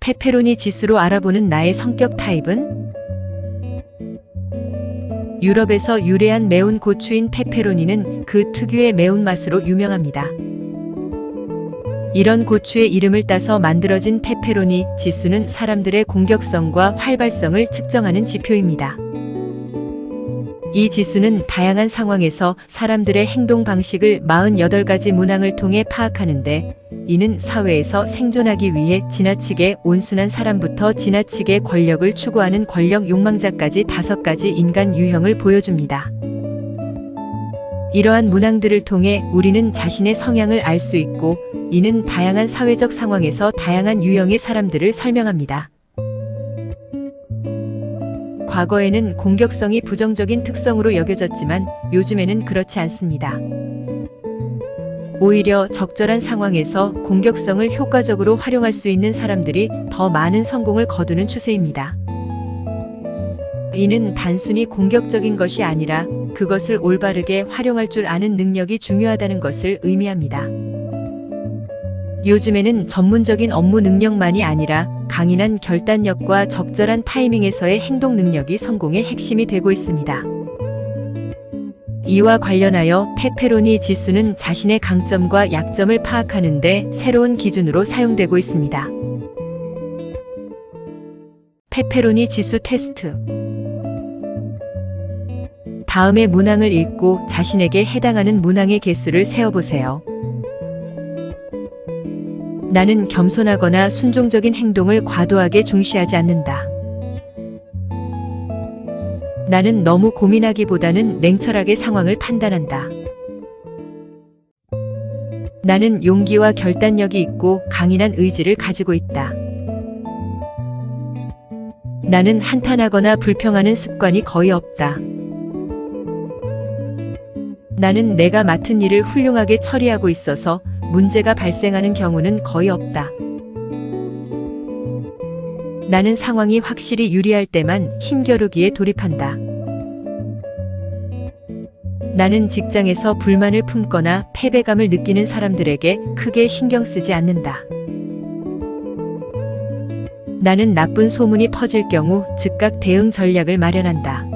페페로니 지수로 알아보는 나의 성격 타입은? 유럽에서 유래한 매운 고추인 페페로니는 그 특유의 매운맛으로 유명합니다. 이런 고추의 이름을 따서 만들어진 페페로니 지수는 사람들의 공격성과 활발성을 측정하는 지표입니다. 이 지수는 다양한 상황에서 사람들의 행동 방식을 48가지 문항을 통해 파악하는데 이는 사회에서 생존하기 위해 지나치게 온순한 사람부터 지나치게 권력을 추구하는 권력 욕망자까지 다섯 가지 인간 유형을 보여줍니다. 이러한 문항들을 통해 우리는 자신의 성향을 알 수 있고 이는 다양한 사회적 상황에서 다양한 유형의 사람들을 설명합니다. 과거에는 공격성이 부정적인 특성으로 여겨졌지만 요즘에는 그렇지 않습니다. 오히려 적절한 상황에서 공격성을 효과적으로 활용할 수 있는 사람들이 더 많은 성공을 거두는 추세입니다. 이는 단순히 공격적인 것이 아니라 그것을 올바르게 활용할 줄 아는 능력이 중요하다는 것을 의미합니다. 요즘에는 전문적인 업무 능력만이 아니라 강인한 결단력과 적절한 타이밍에서의 행동 능력이 성공의 핵심이 되고 있습니다. 이와 관련하여 페페로니 지수는 자신의 강점과 약점을 파악하는데 새로운 기준으로 사용되고 있습니다. 페페로니 지수 테스트. 다음의 문항을 읽고 자신에게 해당하는 문항의 개수를 세어보세요. 나는 겸손하거나 순종적인 행동을 과도하게 중시하지 않는다. 나는 너무 고민하기보다는 냉철하게 상황을 판단한다. 나는 용기와 결단력이 있고 강인한 의지를 가지고 있다. 나는 한탄하거나 불평하는 습관이 거의 없다. 나는 내가 맡은 일을 훌륭하게 처리하고 있어서 문제가 발생하는 경우는 거의 없다. 나는 상황이 확실히 유리할 때만 힘겨루기에 돌입한다. 나는 직장에서 불만을 품거나 패배감을 느끼는 사람들에게 크게 신경 쓰지 않는다. 나는 나쁜 소문이 퍼질 경우 즉각 대응 전략을 마련한다.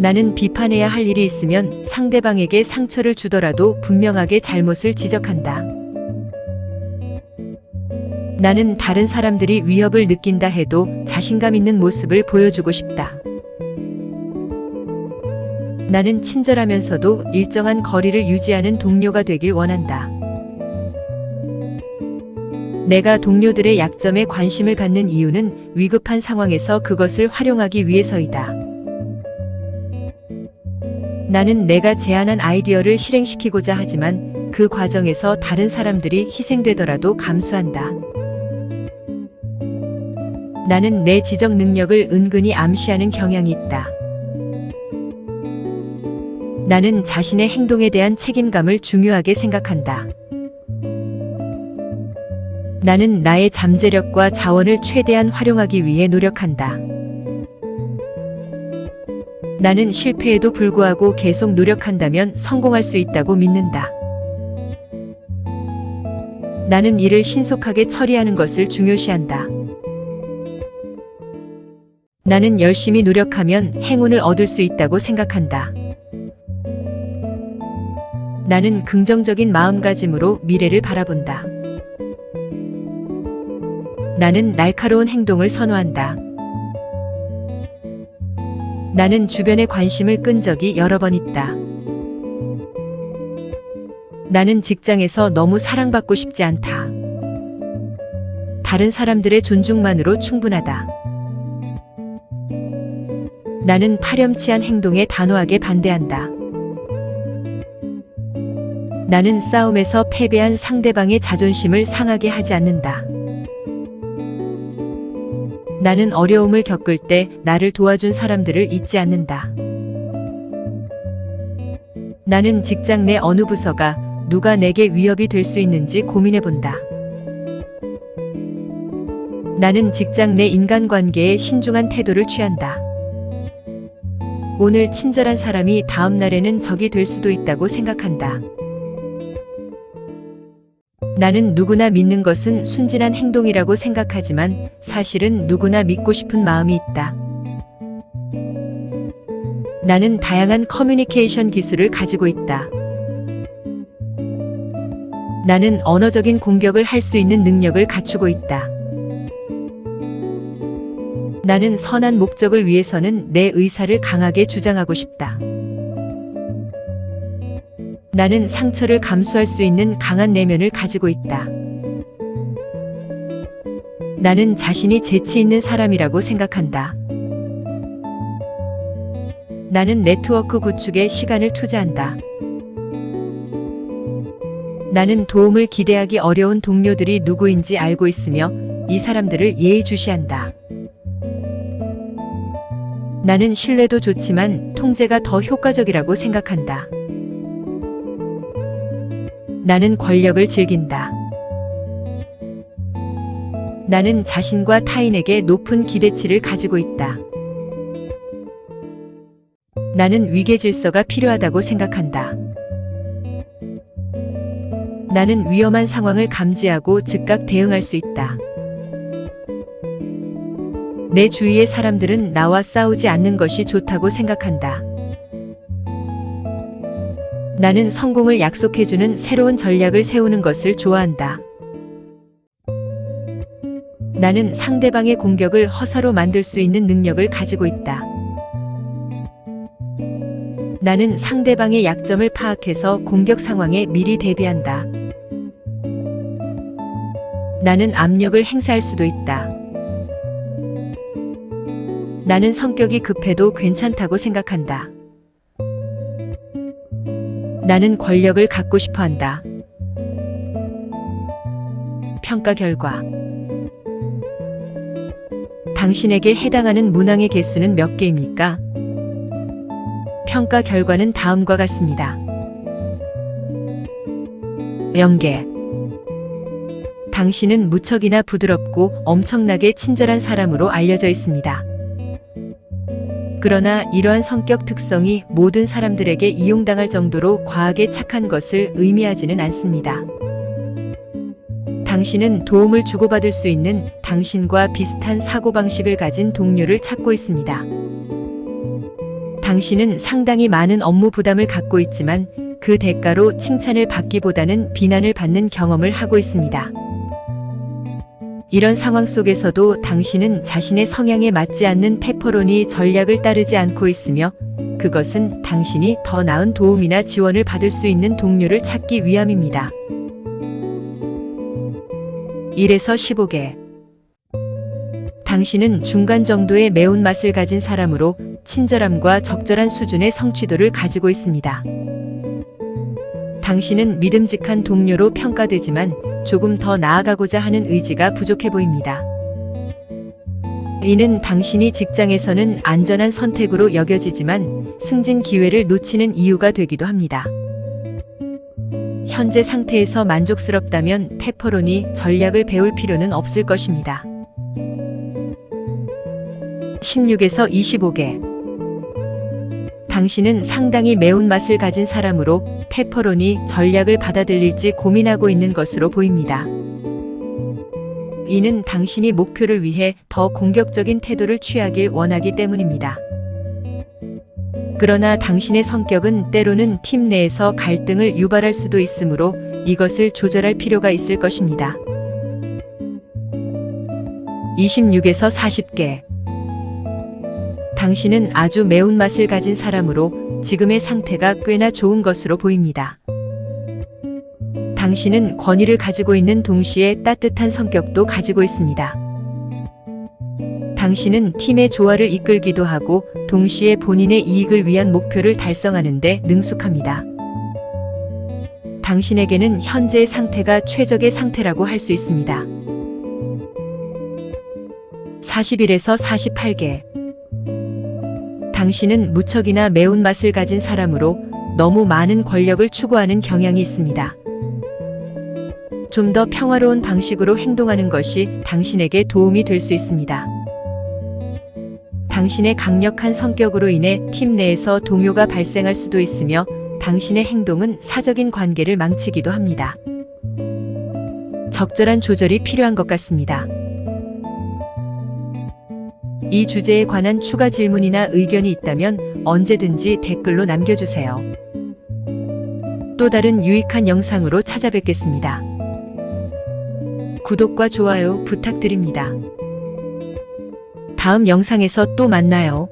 나는 비판해야 할 일이 있으면 상대방에게 상처를 주더라도 분명하게 잘못을 지적한다. 나는 다른 사람들이 위협을 느낀다 해도 자신감 있는 모습을 보여주고 싶다. 나는 친절하면서도 일정한 거리를 유지하는 동료가 되길 원한다. 내가 동료들의 약점에 관심을 갖는 이유는 위급한 상황에서 그것을 활용하기 위해서이다. 나는 내가 제안한 아이디어를 실행시키고자 하지만 그 과정에서 다른 사람들이 희생되더라도 감수한다. 나는 내 지적 능력을 은근히 암시하는 경향이 있다. 나는 자신의 행동에 대한 책임감을 중요하게 생각한다. 나는 나의 잠재력과 자원을 최대한 활용하기 위해 노력한다. 나는 실패에도 불구하고 계속 노력한다면 성공할 수 있다고 믿는다. 나는 일을 신속하게 처리하는 것을 중요시한다. 나는 열심히 노력하면 행운을 얻을 수 있다고 생각한다. 나는 긍정적인 마음가짐으로 미래를 바라본다. 나는 날카로운 행동을 선호한다. 나는 주변의 관심을 끈 적이 여러 번 있다. 나는 직장에서 너무 사랑받고 싶지 않다. 다른 사람들의 존중만으로 충분하다. 나는 파렴치한 행동에 단호하게 반대한다. 나는 싸움에서 패배한 상대방의 자존심을 상하게 하지 않는다. 나는 어려움을 겪을 때 나를 도와준 사람들을 잊지 않는다. 나는 직장 내 어느 부서가 누가 내게 위협이 될 수 있는지 고민해 본다. 나는 직장 내 인간관계에 신중한 태도를 취한다. 오늘 친절한 사람이 다음 날에는 적이 될 수도 있다고 생각한다. 나는 누구나 믿는 것은 순진한 행동이라고 생각하지만 사실은 누구나 믿고 싶은 마음이 있다. 나는 다양한 커뮤니케이션 기술을 가지고 있다. 나는 언어적인 공격을 할 수 있는 능력을 갖추고 있다. 나는 선한 목적을 위해서는 내 의사를 강하게 주장하고 싶다. 나는 상처를 감수할 수 있는 강한 내면을 가지고 있다. 나는 자신이 재치 있는 사람이라고 생각한다. 나는 네트워크 구축에 시간을 투자한다. 나는 도움을 기대하기 어려운 동료들이 누구인지 알고 있으며 이 사람들을 예의주시한다. 나는 신뢰도 좋지만 통제가 더 효과적이라고 생각한다. 나는 권력을 즐긴다. 나는 자신과 타인에게 높은 기대치를 가지고 있다. 나는 위계 질서가 필요하다고 생각한다. 나는 위험한 상황을 감지하고 즉각 대응할 수 있다. 내 주위의 사람들은 나와 싸우지 않는 것이 좋다고 생각한다. 나는 성공을 약속해주는 새로운 전략을 세우는 것을 좋아한다. 나는 상대방의 공격을 허사로 만들 수 있는 능력을 가지고 있다. 나는 상대방의 약점을 파악해서 공격 상황에 미리 대비한다. 나는 압력을 행사할 수도 있다. 나는 성격이 급해도 괜찮다고 생각한다. 나는 권력을 갖고 싶어 한다. 평가 결과. 당신에게 해당하는 문항의 개수는 몇 개입니까? 평가 결과는 다음과 같습니다. 0개. 당신은 무척이나 부드럽고 엄청나게 친절한 사람으로 알려져 있습니다. 그러나 이러한 성격 특성이 모든 사람들에게 이용당할 정도로 과하게 착한 것을 의미하지는 않습니다. 당신은 도움을 주고받을 수 있는 당신과 비슷한 사고방식을 가진 동료를 찾고 있습니다. 당신은 상당히 많은 업무 부담을 갖고 있지만 그 대가로 칭찬을 받기보다는 비난을 받는 경험을 하고 있습니다. 이런 상황 속에서도 당신은 자신의 성향에 맞지 않는 페퍼로니 전략을 따르지 않고 있으며 그것은 당신이 더 나은 도움이나 지원을 받을 수 있는 동료를 찾기 위함입니다. 1에서 15개. 당신은 중간 정도의 매운맛을 가진 사람으로 친절함과 적절한 수준의 성취도를 가지고 있습니다. 당신은 믿음직한 동료로 평가되지만 조금 더 나아가고자 하는 의지가 부족해 보입니다. 이는 당신이 직장에서는 안전한 선택으로 여겨지지만 승진 기회를 놓치는 이유가 되기도 합니다. 현재 상태에서 만족스럽다면 페퍼로니 전략을 배울 필요는 없을 것입니다. 16에서 25개. 당신은 상당히 매운맛을 가진 사람으로 페퍼로니 전략을 받아들일지 고민하고 있는 것으로 보입니다. 이는 당신이 목표를 위해 더 공격적인 태도를 취하길 원하기 때문입니다. 그러나 당신의 성격은 때로는 팀 내에서 갈등을 유발할 수도 있으므로 이것을 조절할 필요가 있을 것입니다. 26에서 40개. 당신은 아주 매운맛을 가진 사람으로 지금의 상태가 꽤나 좋은 것으로 보입니다. 당신은 권위를 가지고 있는 동시에 따뜻한 성격도 가지고 있습니다. 당신은 팀의 조화를 이끌기도 하고 동시에 본인의 이익을 위한 목표를 달성하는데 능숙합니다. 당신에게는 현재의 상태가 최적의 상태라고 할 수 있습니다. 41에서 48개. 당신은 무척이나 매운맛을 가진 사람으로 너무 많은 권력을 추구하는 경향이 있습니다. 좀 더 평화로운 방식으로 행동하는 것이 당신에게 도움이 될 수 있습니다. 당신의 강력한 성격으로 인해 팀 내에서 동요가 발생할 수도 있으며 당신의 행동은 사적인 관계를 망치기도 합니다. 적절한 조절이 필요한 것 같습니다. 이 주제에 관한 추가 질문이나 의견이 있다면 언제든지 댓글로 남겨주세요. 또 다른 유익한 영상으로 찾아뵙겠습니다. 구독과 좋아요 부탁드립니다. 다음 영상에서 또 만나요.